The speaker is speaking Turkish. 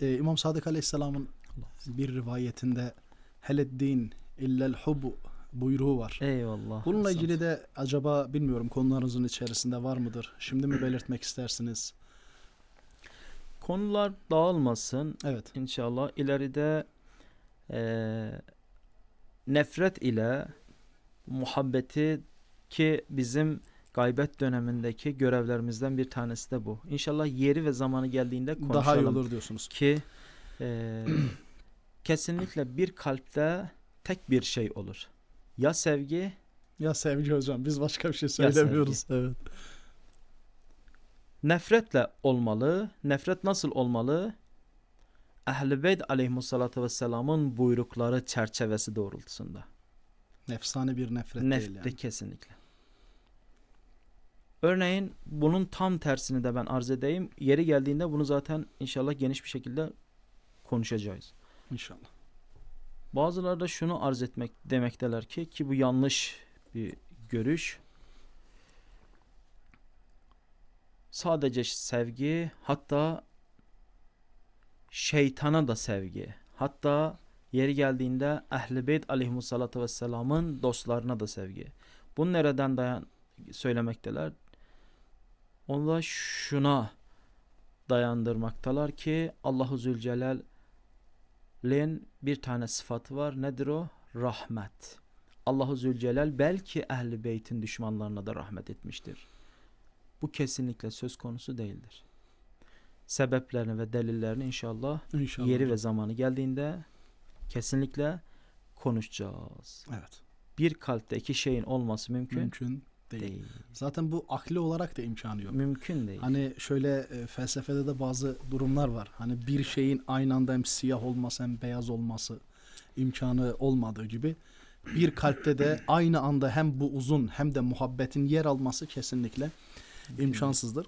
Ee, İmam Sadık Aleyhisselam'ın bir rivayetinde heleddin illel hubu buyruğu var. Eyvallah. Bununla ilgili de acaba bilmiyorum konularınızın içerisinde var mıdır? Şimdi mi belirtmek istersiniz? konular dağılmasın. Evet. İnşallah ileride eee, nefret ile muhabbeti ki bizim gaybet dönemindeki görevlerimizden bir tanesi de bu. İnşallah yeri ve zamanı geldiğinde konuşalım. Daha iyi olur diyorsunuz. Ki eee, kesinlikle bir kalpte tek bir şey olur. Ya sevgi Ya sevgi hocam biz başka bir şey söylemiyoruz. Evet. nefretle olmalı. Nefret nasıl olmalı? Ehl-i Beyt aleyhissalatü vesselamın buyrukları çerçevesi doğrultusunda. Nefsane bir nefret Nefret değil yani. kesinlikle. Örneğin bunun tam tersini de ben arz edeyim. Yeri geldiğinde bunu zaten inşallah geniş bir şekilde konuşacağız. İnşallah. Bazıları da şunu arz etmek demekteler ki ki bu yanlış bir görüş. Sadece sevgi hatta şeytana da sevgi. Hatta yeri geldiğinde Ehl-i Beyt aleyhissalatü vesselamın dostlarına da sevgi. Bunu nereden dayan söylemekteler? Onlar şuna dayandırmaktalar ki Allahu Zülcelal'in bir tane sıfatı var. Nedir o? Rahmet. Allahu Zülcelal belki Ehl-i Beyt'in düşmanlarına da rahmet etmiştir. Bu kesinlikle söz konusu değildir. Sebeplerini ve delillerini inşallah İnşallah. yeri ve zamanı geldiğinde kesinlikle konuşacağız. Evet. Bir kalpte iki şeyin olması mümkün, Mümkün değil. değil. Zaten bu akli olarak da imkanı yok. Mümkün değil. Hani şöyle e, felsefede de bazı durumlar var. Hani bir şeyin aynı anda hem siyah olması hem beyaz olması imkanı olmadığı gibi bir kalpte de aynı anda hem bu uzun hem de muhabbetin yer alması kesinlikle imkansızdır.